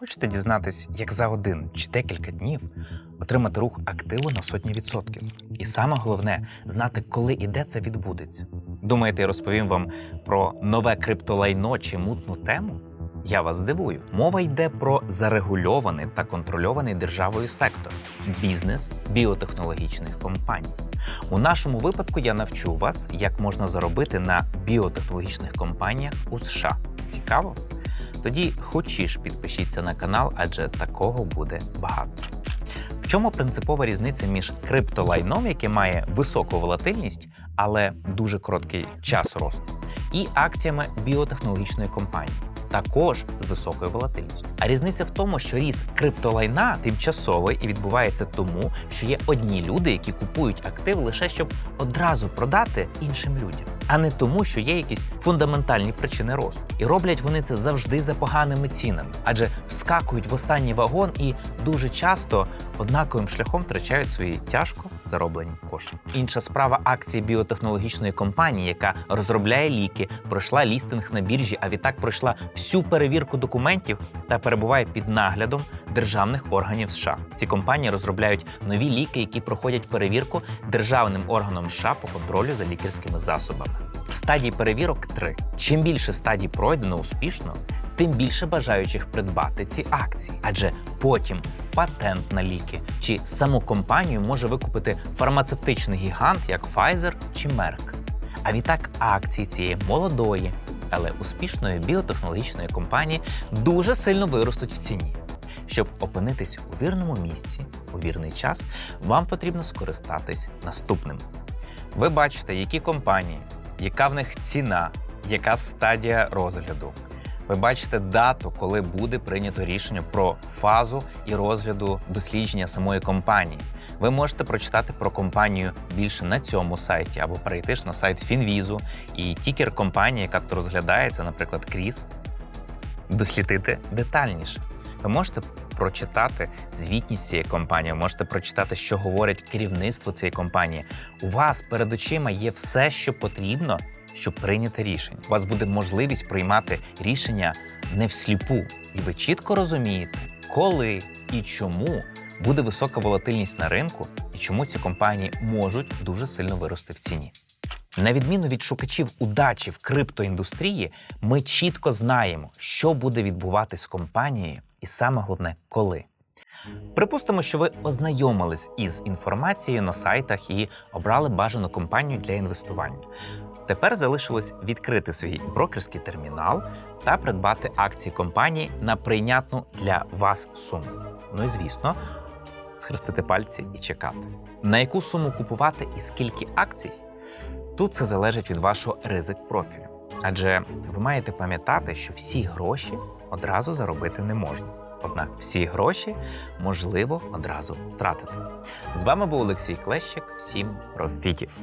Хочете дізнатись, як за один чи декілька днів отримати рух активу на сотні відсотків? І саме головне знати, коли і де це відбудеться. Думаєте, я розповім вам про нове криптолайно чи мутну тему? Я вас здивую. Мова йде про зарегульований та контрольований державою сектор бізнес біотехнологічних компаній. У нашому випадку я навчу вас, як можна заробити на біотехнологічних компаніях у США. Цікаво? Тоді хочеш підпишіться на канал, адже такого буде багато. В чому принципова різниця між криптолайном, яке має високу волатильність, але дуже короткий час росту, і акціями біотехнологічної компанії, також з високою волатильністю. А різниця в тому, що ріст криптолайна тимчасовий і відбувається тому, що є одні люди, які купують актив лише щоб одразу продати іншим людям, а не тому, що є якісь фундаментальні причини росту. І роблять вони це завжди за поганими цінами, адже вскакують в останній вагон і дуже часто однаковим шляхом втрачають свої тяжко зароблені кошти. Інша справа акції біотехнологічної компанії, яка розробляє ліки, пройшла лістинг на біржі, а відтак пройшла всю перевірку документів та перебуває під наглядом державних органів США. Ці компанії розробляють нові ліки, які проходять перевірку державним органом США по контролю за лікарськими засобами. Стадій перевірок три. Чим більше стадій пройдено успішно, тим більше бажаючих придбати ці акції, адже потім патент на ліки чи саму компанію може викупити фармацевтичний гігант, як Pfizer чи Merck. А відтак акції цієї молодої, але успішної біотехнологічної компанії дуже сильно виростуть в ціні. Щоб опинитись у вірному місці у вірний час, вам потрібно скористатись наступним. Ви бачите, які компанії, яка в них ціна, яка стадія розгляду. Ви бачите дату, коли буде прийнято рішення про фазу і розгляду дослідження самої компанії. Ви можете прочитати про компанію більше на цьому сайті або перейти ж на сайт Фінвізу і тікер компанії, яка тут розглядається, наприклад, Кріс, дослідити детальніше. Ви можете прочитати звітність цієї компанії, ви можете прочитати, що говорить керівництво цієї компанії. У вас перед очима є все, що потрібно, щоб прийняти рішення. У вас буде можливість приймати рішення не всліпу, і ви чітко розумієте, коли і чому буде висока волатильність на ринку, і чому ці компанії можуть дуже сильно вирости в ціні. На відміну від шукачів удачі в криптоіндустрії, ми чітко знаємо, що буде відбуватись з компанією, і саме головне, коли. Припустимо, що ви ознайомились із інформацією на сайтах і обрали бажану компанію для інвестування. Тепер залишилось відкрити свій брокерський термінал та придбати акції компанії на прийнятну для вас суму. Ну і звісно, схрестити пальці і чекати. На яку суму купувати і скільки акцій? Тут це залежить від вашого ризик профілю. Адже ви маєте пам'ятати, що всі гроші одразу заробити не можна. Однак всі гроші можливо одразу втратити. З вами був Олексій Клещик. Всім профітів!